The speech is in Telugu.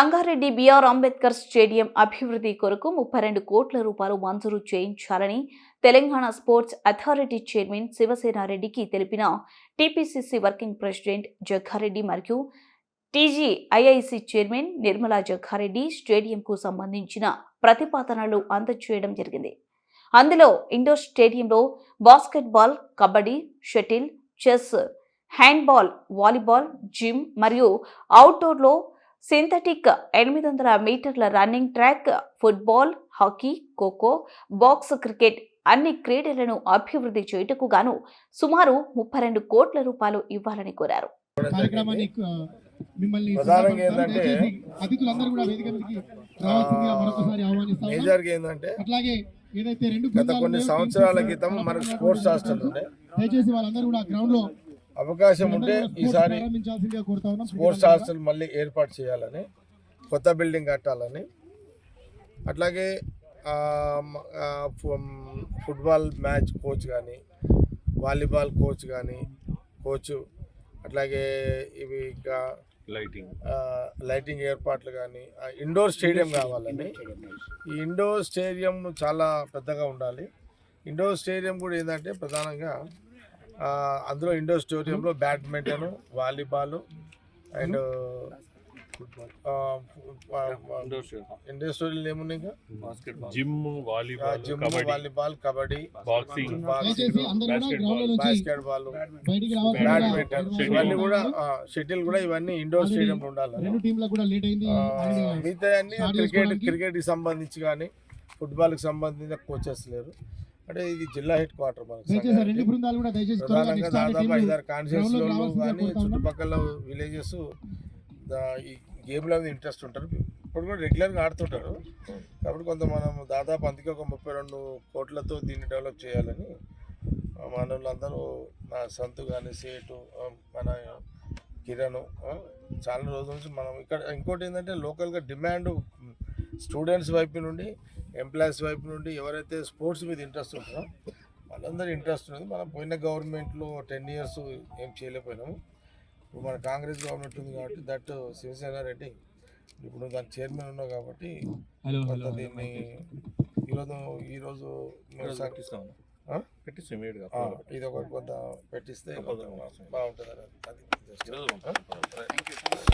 సంగారెడ్డి బిఆర్ అంబేద్కర్ స్టేడియం అభివృద్ధి కొరకు ముప్పై రెండు కోట్ల రూపాయలు మంజూరు చేయించాలని తెలంగాణ స్పోర్ట్స్ అథారిటీ చైర్మన్ శివసేనారెడ్డికి తెలిపిన టీపీసీసీ వర్కింగ్ ప్రెసిడెంట్ జగ్గారెడ్డి మరియు TG IIC chairman Nirmala Jagga Reddy స్టేడియంకు సంబంధించిన ప్రతిపాదనలు అందజేయడం జరిగింది. అందులో ఇండోర్ స్టేడియంలో basketball kabaddi shuttle chess handball volleyball gym మరియు అవుట్డోర్లో సింథటిక్ ఎనిమిది వందల మీటర్ల running track football hockey kho kho box cricket అన్ని క్రీడలను అభివృద్ధి చేయుటకు గాను సుమారు ముప్పై రెండు కోట్ల రూపాయలు ఇవ్వాలని కోరారు. ప్రధానంగా ఏంటంటే. మేజర్గా ఏంటంటే ఏదైతే రెండు గత కొన్ని సంవత్సరాల క్రితం మనకు స్పోర్ట్స్ హాస్టల్ ఉండే దయచేసి వాళ్ళందరూ కూడా గ్రౌండ్లో అవకాశం ఉంటే ఈసారి ప్రారంభించాల్సిందిగా కోరుతా ఉన్నాం. స్పోర్ట్స్ హాస్టల్ మళ్ళీ ఏర్పాటు చేయాలని కొత్త బిల్డింగ్ కట్టాలని. అట్లాగే ఫుట్బాల్ మ్యాచ్ కోచ్ కానీ వాలీబాల్ కోచ్ కానీ కోచ్ అట్లాగే ఇవి ఇంకా లైటింగ్ లైటింగ్ ఏర్పాట్లు కానీ ఇండోర్ స్టేడియం కావాలండి. ఈ ఇండోర్ స్టేడియం చాలా పెద్దగా ఉండాలి. ఇండోర్ స్టేడియం కూడా ఏంటంటే ప్రధానంగా అందులో ఇండోర్ స్టేడియంలో badminton volleyball and indoor stadium. ఏమున్నాయి ఇంకా? Gym volleyball gym volleyball kabaddi boxing. Basketball badminton. ఇవన్నీ కూడా షటిల్ కూడా ఇవన్నీ ఇండోర్ స్టేడియంలో ఉండాలి మిగతా అన్ని క్రికెట్? క్రికెట్కి సంబంధించి కానీ ఫుట్బాల్కి సంబంధించిన కోచెస్ లేరు. అంటే ఇది జిల్లా హెడ్ క్వార్టర్ ప్రధానంగా దాదాపు ఐదారు కాన్స్టిట్యూన్సీలో కానీ. చుట్టుపక్కల విలేజెస్ ఈ గేమ్లో మీద ఇంట్రెస్ట్ ఉంటారు. ఇప్పుడు కూడా రెగ్యులర్గా ఆడుతుంటారు. కాబట్టి కొంత మనం దాదాపు అందుకే ఒక ముప్పై రెండు కోట్లతో దీన్ని డెవలప్ చేయాలని ఆ, మన వాళ్ళందరూ నా సంతు కానీ సేటు మన కిరణ్ చాలా రోజుల నుంచి మనం ఇక్కడ ఇంకోటి ఏంటంటే లోకల్గా డిమాండ్ స్టూడెంట్స్ వైపు నుండి ఎంప్లాయీస్ వైపు నుండి ఎవరైతే స్పోర్ట్స్ మీద ఇంట్రెస్ట్ ఉంటారో వాళ్ళందరూ ఇంట్రెస్ట్ ఉంది మనం పోయిన గవర్నమెంట్లో టెన్ ఇయర్స్ ఏం చేయలేకపోయినాము. ఇప్పుడు మన కాంగ్రెస్ గవర్నమెంట్ ఉంది కాబట్టి దట్ శివసేన రెడ్డి ఇప్పుడు దాని చైర్మన్ ఉన్నావు కాబట్టి దీన్ని ఈరోజు ఈరోజు పెట్టిస్తాం ఇమీడియట్గా ఇది ఒకటి కొంత పెట్టిస్తే బాగుంటుంది. అది?